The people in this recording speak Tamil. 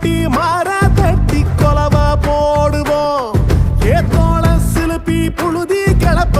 கூட்டி மாறா தட்டி கொலவ போடுவோம். ஏத்தோள சிலுப்பி புழுதி கிளப்ப